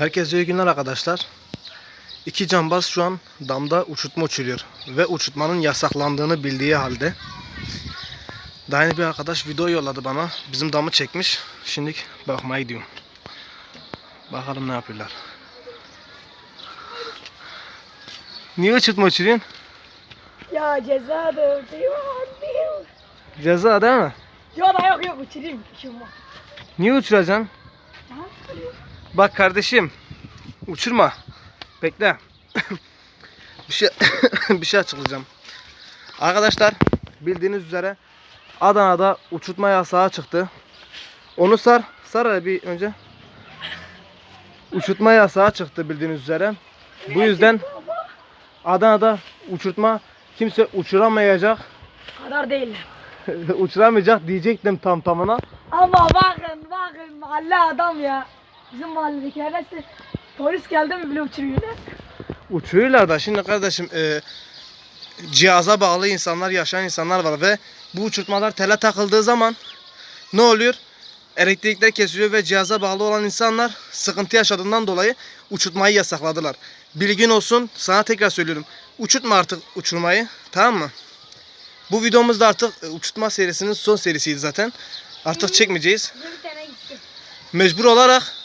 Herkese iyi günler arkadaşlar. İki cambaz şu an damda uçurtma uçuruyor. Ve uçurtmanın yasaklandığını bildiği halde. Daha yeni bir arkadaş video yolladı bana. Bizim damı çekmiş. Şimdi bakmaya gidiyorum. Bakalım ne yapıyorlar. Niye uçurtma uçuruyorsun? Ya ceza da Ceza değil mi? Da yok yok uçurayım. Niye uçuracaksın? Yapayım? Bak kardeşim. Uçurma. Bekle. bir şey bir şey açıklayacağım. Arkadaşlar bildiğiniz üzere Adana'da uçurtma yasağı çıktı. Onu sar. Sar hele bir önce. Uçurtma yasağı çıktı bildiğiniz üzere. Bu yüzden Adana'da uçurtma kimse uçuramayacak. kadar değil. uçuramayacak diyecektim tam tamına. Ama bakın bakın mahalle adam ya. Bizim mahalledekiler nasıl polis geldi mi bile uçuruyorlar. Uçuyorlar da şimdi kardeşim e, cihaza bağlı insanlar, yaşayan insanlar var ve bu uçurtmalar tele takıldığı zaman ne oluyor? Elektrikler kesiliyor ve cihaza bağlı olan insanlar sıkıntı yaşadığından dolayı uçurtmayı yasakladılar. Bilgin olsun sana tekrar söylüyorum. Uçurtma artık uçurmayı tamam mı? Bu videomuz da artık e, uçurtma serisinin son serisiydi zaten. Artık çekmeyeceğiz. Bir tane gitti. Mecbur olarak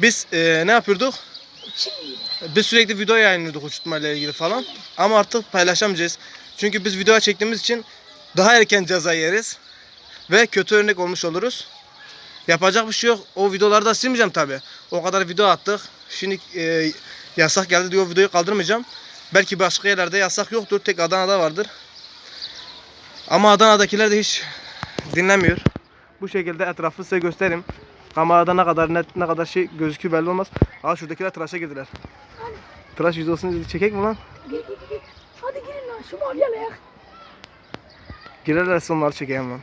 biz e, ne yapıyorduk? Biz sürekli video yayınlıyorduk uçurtma ile ilgili falan. Ama artık paylaşamayacağız. Çünkü biz video çektiğimiz için daha erken ceza yeriz. Ve kötü örnek olmuş oluruz. Yapacak bir şey yok. O videoları da silmeyeceğim tabi. O kadar video attık. Şimdi e, yasak geldi diye o videoyu kaldırmayacağım. Belki başka yerlerde yasak yoktur. Tek Adana'da vardır. Ama Adana'dakiler de hiç dinlemiyor. Bu şekilde etrafı size göstereyim. Kamerada ne kadar net ne kadar şey gözüküyor belli olmaz. Aa şuradakiler tıraşa girdiler. Tıraş videosunu çekek mi lan? Gir gir gir. Hadi girin lan şu maviye ya. Girerlerse onları çekeyim lan.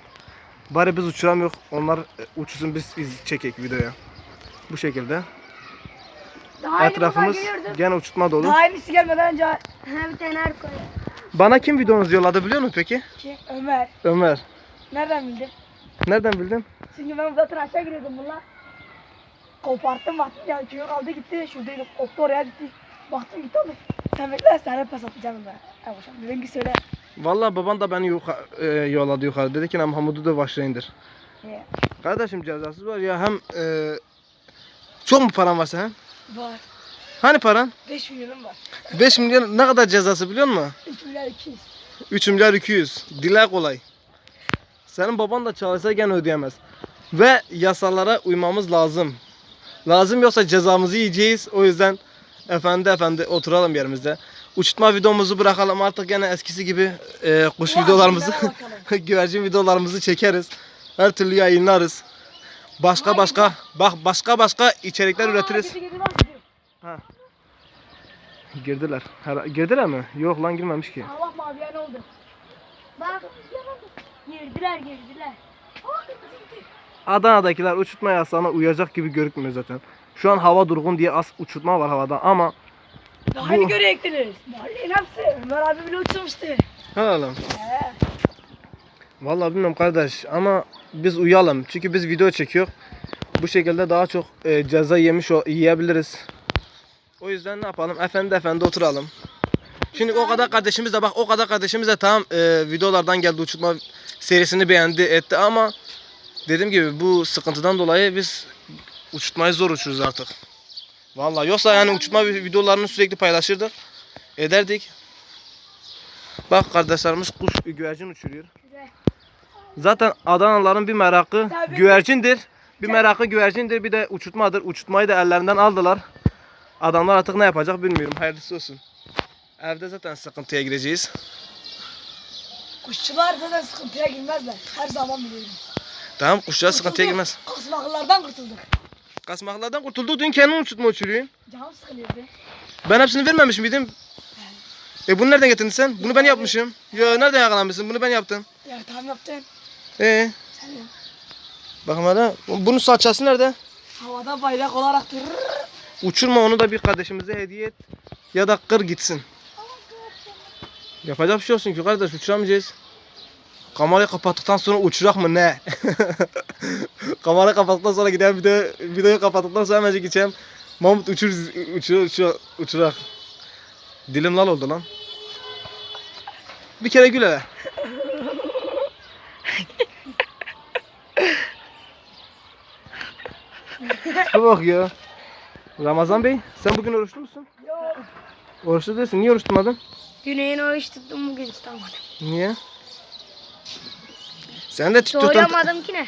Bari biz uçuramıyor. Onlar e, uçsun biz iz çekek videoya. Bu şekilde. Daha Etrafımız gene uçurtma dolu. Daha yenisi gelmeden önce he bir tane er koy. Bana kim videonuzu yolladı biliyor musun peki? Ki Ömer. Ömer. Nereden bildin? Nereden bildin? Çünkü ben burada tıraşa giriyordum bunlar. Koparttım baktım yani çocuk aldı gitti. Şuradaydı koptu oraya gitti. Baktım gitti oldu. Sen bekle sana pas atacağım ben. Ay boşam dedin ki söyle. Vallahi baban da beni yuka- e, yolladı yukarı. Dedi ki "Nam Hamud'u da başla indir. Ee, Kardeşim cezası var ya hem e, çok mu paran var senin? var. Hani paran? 5 milyonum var. 5 milyon ne kadar cezası biliyor musun? 3 milyar 200. 3 milyar 200. Dile kolay. Senin baban da çalışsa gene ödeyemez. Ve yasalara uymamız lazım. Lazım yoksa cezamızı yiyeceğiz. O yüzden efendi efendi oturalım yerimizde. Uçurtma videomuzu bırakalım artık gene eskisi gibi e, kuş Ya, videolarımızı, güvercin videolarımızı çekeriz. Her türlü yayınlarız. Başka başka bak başka başka içerikler Aa, üretiriz. gidiyor. Girdiler. Her- girdiler mi? Yok lan girmemiş ki. Allah maviye ne oldu? Bak. Girdiler girdiler. Aa gitti. Adana'dakiler uçurtma yasağına uyacak gibi görünmüyor zaten. Şu an hava durgun diye az uçurtma var havada ama Daha Bu- yeni görecektiniz. Mahallenin hepsi. Ömer abi bile uçurmuştu. ha oğlum. He. Vallahi bilmiyorum kardeş ama biz uyalım. Çünkü biz video çekiyor. Bu şekilde daha çok e, ceza yemiş o, yiyebiliriz. O yüzden ne yapalım? Efendi efendi oturalım. Şimdi o kadar kardeşimiz de bak o kadar kardeşimiz de tamam e, videolardan geldi uçurtma serisini beğendi etti ama dediğim gibi bu sıkıntıdan dolayı biz uçurtmayı zor uçururuz artık. Vallahi yoksa yani uçurtma videolarını sürekli paylaşırdık. Ederdik. Bak kardeşlerimiz kuş güvercin uçuruyor. Zaten Adanalıların bir merakı Tabii. güvercindir. Bir merakı güvercindir bir de uçurtmadır. Uçurtmayı da ellerinden aldılar. Adamlar artık ne yapacak bilmiyorum. Hayırlısı olsun. Evde zaten sıkıntıya gireceğiz. Kuşçular zaten sıkıntıya girmezler. Her zaman biliyorum. Tamam kuşlar sıkıntıya girmez. Kasmaklardan kurtulduk. Kasmaklardan kurtulduk. Dün kendin uçurtma uçuruyorsun. Canım sıkılıyordu. Ben hepsini vermemiş miydim? E bunu nereden getirdin sen? Bunu ben yapmışım. Ya nereden yakalanmışsın? Bunu ben yaptım. Ya tamam yaptın. E Sen ya. bakın bana. Bunun salçası nerede? Havada bayrak olarak durur. Uçurma onu da bir kardeşimize hediye et. Ya da kır gitsin. Yapacak bir şey olsun ki kardeş uçuramayacağız. Kamerayı kapattıktan sonra uçurak mı ne? Kamerayı kapattıktan sonra gidelim video, videoyu kapattıktan sonra hemen geçeceğim. Mahmut uçur uçur uçur uçurak. Dilim lal oldu lan. Bir kere gül hele. Bak ya. Ramazan Bey sen bugün oruçlu musun? Yok. Oruçlu değilsin. Niye oruç tutmadın? Güneyin oruç tuttum bugün tutamadım. Niye? Sen de tuttun. Doyamadım ki ne?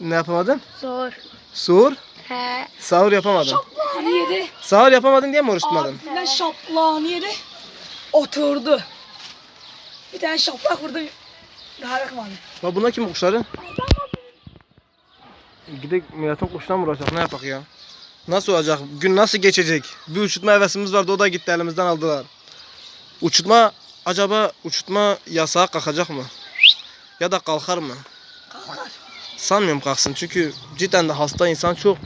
Ne yapamadın? Zor. Suhur. He. Sahur yapamadın. Şaplağını yedi. Sahur yapamadın diye mi oruç tutmadın? Abinden şaplağını yedi. Oturdu. Bir tane şaplak vurdu. Daha bakmadı. Ya bunlar kim kuşları? Gidek milletin kuşuna mı vuracak? Ne yapak ya? Nasıl olacak? Gün nasıl geçecek? Bir uçurtma hevesimiz vardı o da gitti elimizden aldılar. Uçurtma acaba uçurtma yasağı kalkacak mı? Ya da kalkar mı? Kalkar. Sanmıyorum kalksın çünkü cidden de hasta insan çok.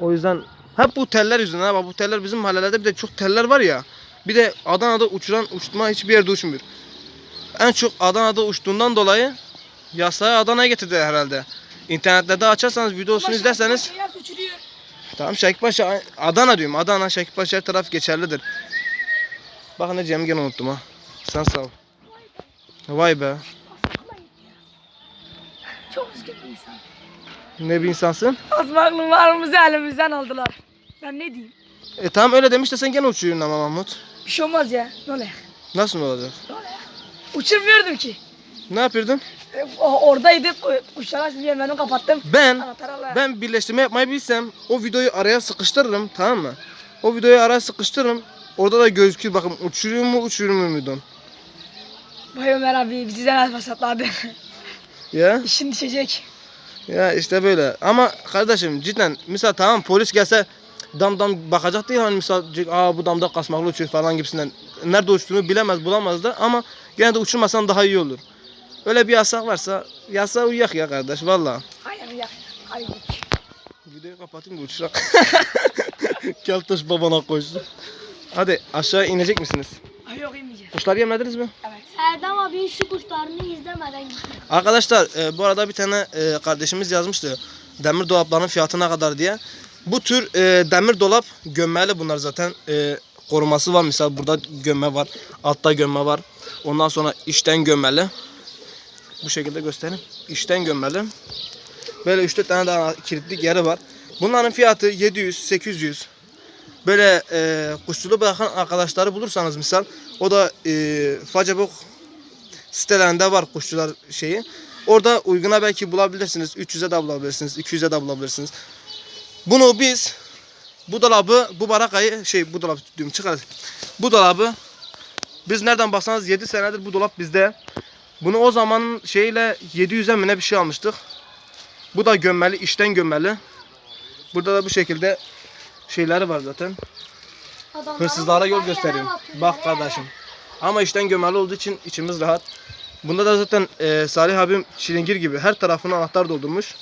O yüzden hep bu teller yüzünden bak bu teller bizim mahallelerde bir de çok teller var ya. Bir de Adana'da uçuran uçurtma hiçbir yerde uçmuyor. En çok Adana'da uçtuğundan dolayı yasağı Adana'ya getirdiler herhalde. İnternette de açarsanız videosunu izlerseniz tamam Şekippaşa Adana diyorum Adana Şekippaşa her taraf geçerlidir. Bak ne diyeceğimi gene unuttum ha. Sen sağ ol. Vay be. Çok üzgün bir insan. Ne bir insansın. Asmaklı varımızı elimizden aldılar. Ben ne diyeyim? E tamam öyle demiş de sen gene uçuyorsun ama Mahmut. Bir şey olmaz ya. Ne olacak? Nasıl mı olacak? Ne olacak? Uçurmuyordum ki. Ne yapıyordun? E, o- Oradaydı. ku- Kuşlara şimdi ben onu kapattım. Ben ben birleştirme yapmayı bilsem o videoyu araya sıkıştırırım tamam mı? O videoyu araya sıkıştırırım. Orada da gözükür bakın uçuruyor mu uçuruyor mu muydun? Vay Ömer abi bizi de fasatladı. Ya İşin düşecek. ya işte böyle. Ama kardeşim cidden misal tamam polis gelse dam dam bakacak değil hani misal aa bu damda kasmaklı uçuyor falan gibisinden. Nerede uçtuğunu bilemez bulamaz da ama gene de uçurmasan daha iyi olur. Öyle bir yasak varsa yasağa uyak ya kardeş valla. Hayır ya. Hayır. Videoyu kapatayım da uçurak. Keltoş babana koştu. Hadi aşağı inecek misiniz? Kuşları yemlediniz mi? Evet. Erdem abi şu kuşlarını izlemeden gitti. Arkadaşlar e, bu arada bir tane e, kardeşimiz yazmıştı. Demir dolapların fiyatı ne kadar diye. Bu tür e, demir dolap gömmeli bunlar zaten. E, koruması var mesela burada gömme var. Altta gömme var. Ondan sonra içten gömmeli. Bu şekilde göstereyim. İçten gömmeli. Böyle 3-4 tane daha kilitlik yeri var. Bunların fiyatı 700-800. Böyle e, kuşçulu bırakan arkadaşları bulursanız misal o da e, Facebook sitelerinde var kuşçular şeyi. Orada uyguna belki bulabilirsiniz. 300'e de bulabilirsiniz. 200'e de bulabilirsiniz. Bunu biz bu dolabı, bu barakayı şey bu dolap diyorum çıkar. Bu dolabı biz nereden baksanız 7 senedir bu dolap bizde. Bunu o zaman şeyle 700'e mi ne bir şey almıştık. Bu da gömmeli, içten gömmeli. Burada da bu şekilde şeyleri var zaten. Hırsızlara yol göstereyim. Bak kardeşim. Ama içten gömeli olduğu için içimiz rahat. Bunda da zaten e, Salih abim çilingir gibi her tarafına anahtar doldurmuş.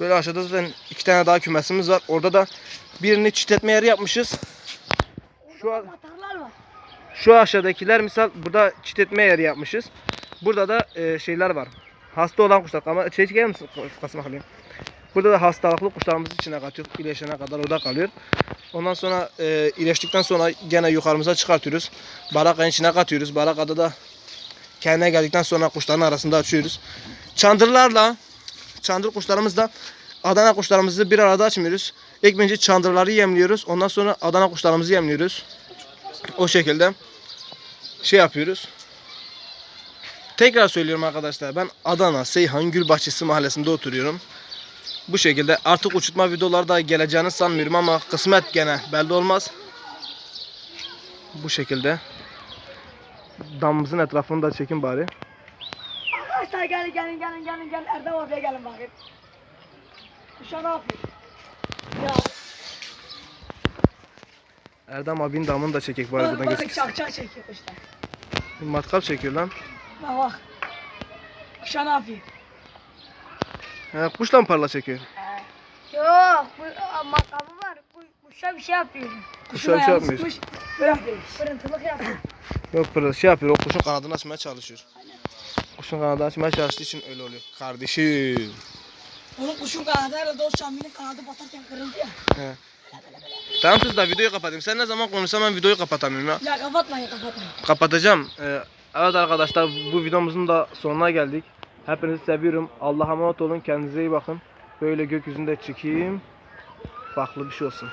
Böyle aşağıda zaten iki tane daha kümesimiz var. Orada da birini çitletme yeri yapmışız. Şu, şu aşağıdakiler misal burada çitletme yeri yapmışız. Burada da e, şeyler var. Hasta olan kuşlar. Ama şey çeker misin? Kasım. Burada da hastalıklı kuşlarımızı içine katıyoruz. İyileşene kadar orada kalıyor. Ondan sonra e, iyileştikten sonra gene yukarımıza çıkartıyoruz. Barakanın içine katıyoruz. Barakada da kendine geldikten sonra kuşların arasında açıyoruz. Çandırlarla çandır kuşlarımızla Adana kuşlarımızı bir arada açmıyoruz. İlk önce çandırları yemliyoruz. Ondan sonra Adana kuşlarımızı yemliyoruz. O şekilde şey yapıyoruz. Tekrar söylüyorum arkadaşlar. Ben Adana Seyhan Gülbahçesi mahallesinde oturuyorum. Bu şekilde artık uçurtma videoları da geleceğini sanmıyorum ama kısmet gene belli olmaz. Bu şekilde. Damımızın etrafını da çekin bari. Arkadaşlar gelin gelin gelin gelin gelin. Erdem abiye gelin bakın. Kuşa ne yapıyor? Ya Erdem abinin damını da çekek bari buradan bakın gözüksün. çak çak çekiyor kuşlar. Matkap çekiyor lan. Bak bak. Kuşa ne yapıyor? He, kuşla mı parla çekiyor? He. Yok, bu makamı var. Bu, kuşa bir şey yapıyor. Kuşa bir şey yapmıyor. Kuş, pırıntılık yapıyor. Yok pırıntı şey yapıyor. O kuşun kanadını açmaya çalışıyor. Kuşun kanadını açmaya çalıştığı için öyle oluyor. Kardeşim. Onun kuşun kanadı herhalde o Şami'nin kanadı batarken kırıldı ya. He. Tamam siz da videoyu kapatayım. Sen ne zaman konuşsam ben videoyu kapatamıyorum ya. Ya kapatmayın kapatmayın. Kapatacağım. Ee, evet arkadaşlar bu videomuzun da sonuna geldik. Hepinizi seviyorum. Allah'a emanet olun. Kendinize iyi bakın. Böyle gökyüzünde çıkayım. Farklı bir şey olsun.